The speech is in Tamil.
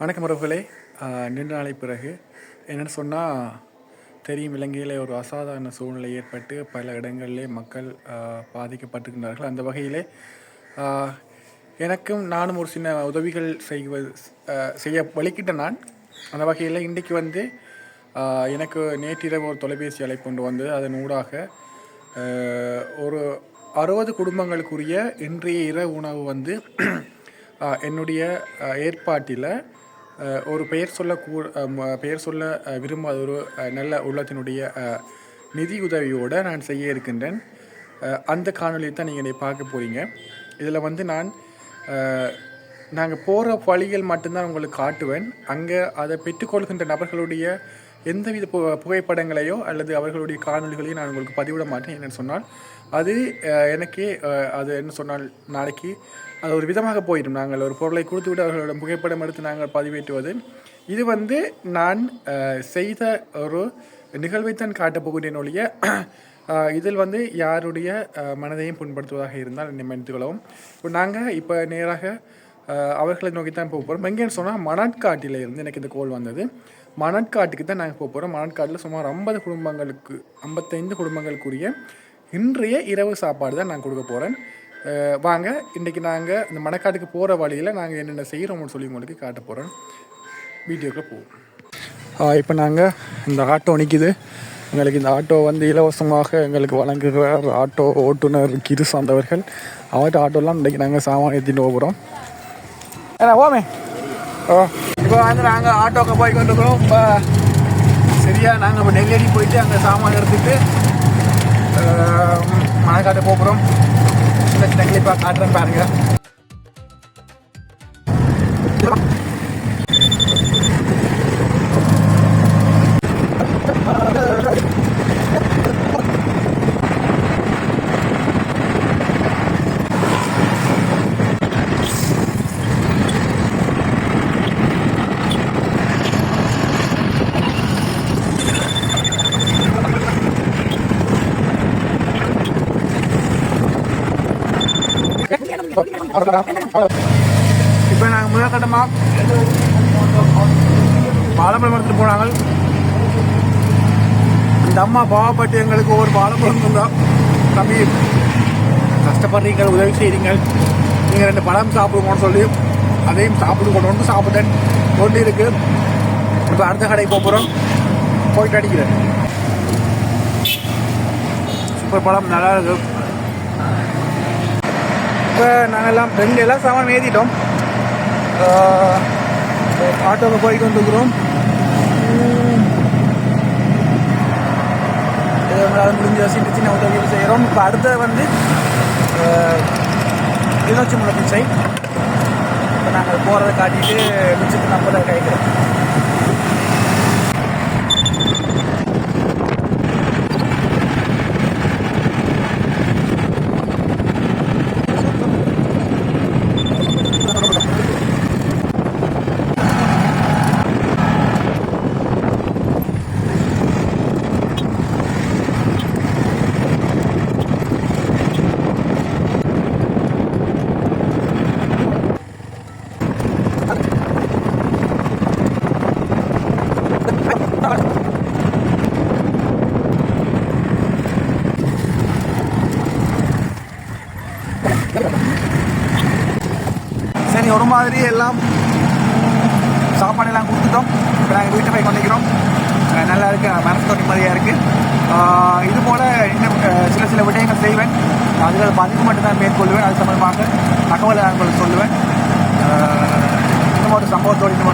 வணக்கம் உறவுகளே. நீண்ட நாளை பிறகு என்னென்னு சொன்னால் தெரியும் இலங்கையில் ஒரு அசாதாரண சூழ்நிலை ஏற்பட்டு பல இடங்களிலே மக்கள் ஆஹ் பாதிக்கப்பட்டிருக்கின்றார்கள் அந்த வகையிலே எனக்கும் நானும் ஒரு சின்ன உதவிகள் செய்வது செய்ய வலிக்கிட்ட நான். அந்த வகையில் இன்றைக்கு வந்து எனக்கு நேற்றிரவு ஒரு தொலைபேசி அழைப்பு கொண்டு வந்து அதன் ஊடாக ஒரு அறுபது குடும்பங்களுக்குரிய இன்றைய இரவு உணவு வந்து என்னுடைய ஏற்பாட்டில் ஒரு பெயர் சொல்ல கூ பெயர் சொல்ல விரும்பாத ஒரு நல்ல உள்ளத்தினுடைய நிதி உதவியோடு நான் செய்ய இருக்கின்றேன். அந்த காணொலியை தான் நீங்கள் பார்க்க போகிறீங்க இதில் வந்து நான் நாங்கள் போகிற வழிகள் மட்டும்தான் உங்களுக்கு காட்டுவேன். அங்கே அதை பெற்றுக்கொள்கின்ற நபர்களுடைய எந்தவித பு புகைப்படங்களையோ அல்லது அவர்களுடைய காணொளிகளையும் நான் உங்களுக்கு பதிவிட மாட்டேன் என்னென்னு சொன்னால் அது எனக்கே அது என்ன சொன்னால் நாளைக்கு அது ஒரு விதமாக போயிடும். நாங்கள் ஒரு பொருளை கொடுத்து விட்டு அவர்களோட புகைப்படம் எடுத்து நாங்கள் பதிவேற்றுவது. இது வந்து நான் செய்த ஒரு நிகழ்வைத்தான் காட்டப் போகிறேன் ஒழிய இதில் வந்து யாருடைய மனதையும் புண்படுத்துவதாக இருந்தால் என்னை மன்னித்துக்கொள்ளவும் இப்போ நாங்கள் இப்போ நேராக அவர்களை நோக்கி தான் போக போகிறோம் எங்கேன்னு சொன்னால் மணற்காட்டில் இருந்து எனக்கு இந்த கோல் வந்தது. மணற்காட்டுக்கு தான் நாங்கள் போக போகிறோம் மணற்காட்டில் சுமார் ஐம்பது குடும்பங்களுக்கு ஐம்பத்தைந்து குடும்பங்களுக்குரிய இன்றைய இரவு சாப்பாடு தான் நான் கொடுக்க போகிறேன் வாங்க இன்றைக்கி நாங்கள் இந்த மணக்காட்டுக்கு போகிற வழியில் நாங்கள் என்னென்ன செய்கிறோம்னு சொல்லி உங்களுக்கு காட்ட போகிறோம் வீடியோக்குள்ளே போவோம். இப்போ நாங்கள் இந்த ஆட்டோ நிற்கிது எங்களுக்கு இந்த ஆட்டோ வந்து இலவசமாக எங்களுக்கு வழங்குகிறார் ஆட்டோ ஓட்டுநர் கிரு சார்ந்தவர்கள் அவர்கிட்ட ஆட்டோலாம் இன்றைக்கி நாங்கள் சாமான் ஏற்றிட்டு போகிறோம் ஏன்னா ஓமே. ஓ. இப்போ வந்து நாங்கள் ஆட்டோக்கு போய் இருக்கிறோம். இப்போ சரியாக நாங்கள் இப்போ நெல்லடி போயிட்டு அங்கே சாமான் எடுத்துட்டு அஹ், மணக்காட்டு போகிறோம் சின்ன சின்ன கிளிப்பாக காட்டுறேன் பாருங்கள் இப்போ நாங்கள் முதல் கட்டமாக வாழைப்பழம் எடுத்துட்டு போனாங்க. இந்த அம்மா பாவப்பட்டு எங்களுக்கு ஒரு வாழைப்பழம் தந்தோம் தம்பி கஷ்டப்படுறீங்க உதவி செய்கிறீங்க நீங்கள் ரெண்டு பழம் சாப்பிடுங்கன்னு சொல்லி அதையும் சாப்பிட்டு கொண்டு வந்து சாப்பிட்டேன். கொண்டு இருக்கு. இப்போ அடுத்த கடைக்கு போக போகிறோம் போயிட்டு அடிக்கிறேன். சூப்பர் பழம் நல்லா இருக்கு. இப்போ நாங்கள் எல்லாம் ரெண்டு எல்லாம் சாமான் ஏற்றிட்டோம் ஆட்டோவில் போயிட்டு வந்துருக்குறோம். ஏதோ எங்களால் முடிஞ்ச சின்ன சின்ன உதவிகள் செய்கிறோம் இப்போ அடுத்தது வந்து கிளிநொச்சி முளை பிச்சை. இப்போ நாங்கள் போகிறத காட்டிட்டு மிச்சத்துக்கு நம்ம தான் கிடைக்கிறோம் சரி ஒரு மாதிரி எல்லாம் சாப்பாடெல்லாம் கொடுத்துட்டோம். இப்போ நாங்கள் வீட்டை போய் கொண்டிருக்கிறோம். நல்லா இருக்குது மனசு நிம்மதியாக இருக்குது இது போல் இன்னும் சில சில விடயங்கள் செய்வேன். அதுகள் பதிவு மட்டும்தான் மேற்கொள்வேன். அது சம்பந்தமாக தகவலை உங்களுக்கு சொல்லுவேன். இந்த இன்னும் ஒரு சம்பவத்தோடு இன்னும்